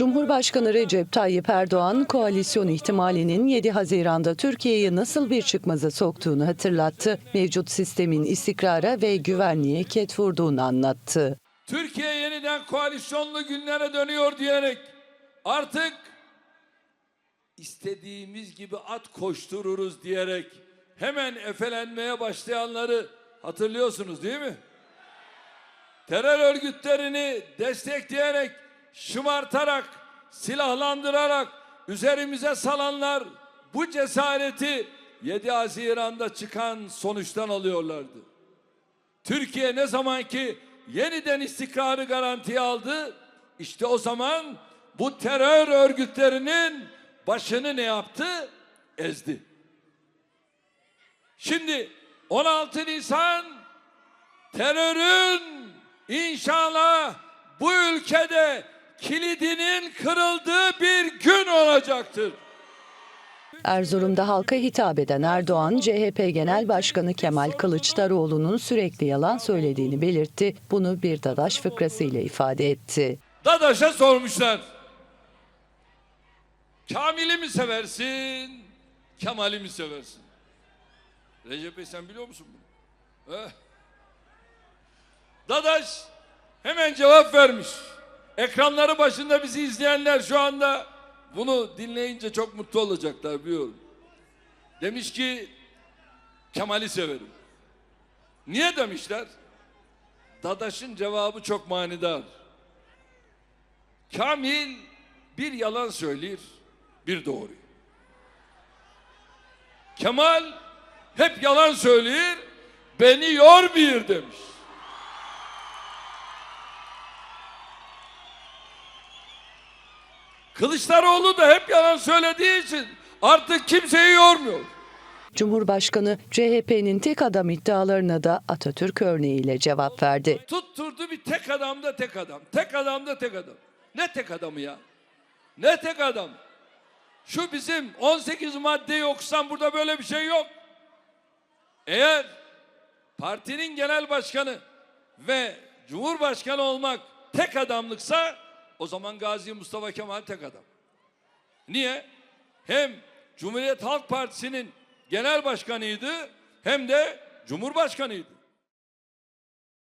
Cumhurbaşkanı Recep Tayyip Erdoğan koalisyon ihtimalinin 7 Haziran'da Türkiye'yi nasıl bir çıkmaza soktuğunu hatırlattı. Mevcut sistemin istikrara ve güvenliğe ket vurduğunu anlattı. Türkiye yeniden koalisyonlu günlere dönüyor diyerek artık istediğimiz gibi at koştururuz diyerek hemen efelenmeye başlayanları hatırlıyorsunuz değil mi? Terör örgütlerini destekleyerek, şımartarak, silahlandırarak üzerimize salanlar bu cesareti 7 Haziran'da çıkan sonuçtan alıyorlardı. Türkiye ne zaman ki yeniden istikrarı garantiye aldı, işte o zaman bu terör örgütlerinin başını ne yaptı? Ezdi. Şimdi 16 Nisan terörün inşallah bu ülkede kilidinin kırıldığı bir gün olacaktır. Erzurum'da halka hitap eden Erdoğan, CHP Genel Başkanı Kemal Kılıçdaroğlu'nun sürekli yalan söylediğini belirtti. Bunu bir Dadaş fıkrasıyla ifade etti. Dadaş'a sormuşlar. Kamil'i mi seversin, Kemal'i mi seversin? Recep Bey sen biliyor musun bunu? Eh. Dadaş hemen cevap vermiş. Ekranları başında bizi izleyenler şu anda bunu dinleyince çok mutlu olacaklar biliyorum. Demiş ki Kemal'i severim. Niye demişler? Dadaş'ın cevabı çok manidar. Kamil bir yalan söyler, bir doğru. Kemal hep yalan söyler, beni yormuyor demiş. Kılıçdaroğlu da hep yalan söylediği için artık kimseyi yormuyor. Cumhurbaşkanı CHP'nin tek adam iddialarına da Atatürk örneğiyle cevap verdi. Tutturdu bir tek adamda tek adam. Tek adamda tek adam. Ne tek adamı ya? Ne tek adam? Şu bizim 18 maddeyi okusam burada böyle bir şey yok. Eğer partinin genel başkanı ve cumhurbaşkanı olmak tek adamlıksa o zaman Gazi Mustafa Kemal tek adam. Niye? Hem Cumhuriyet Halk Partisi'nin genel başkanıydı hem de cumhurbaşkanıydı.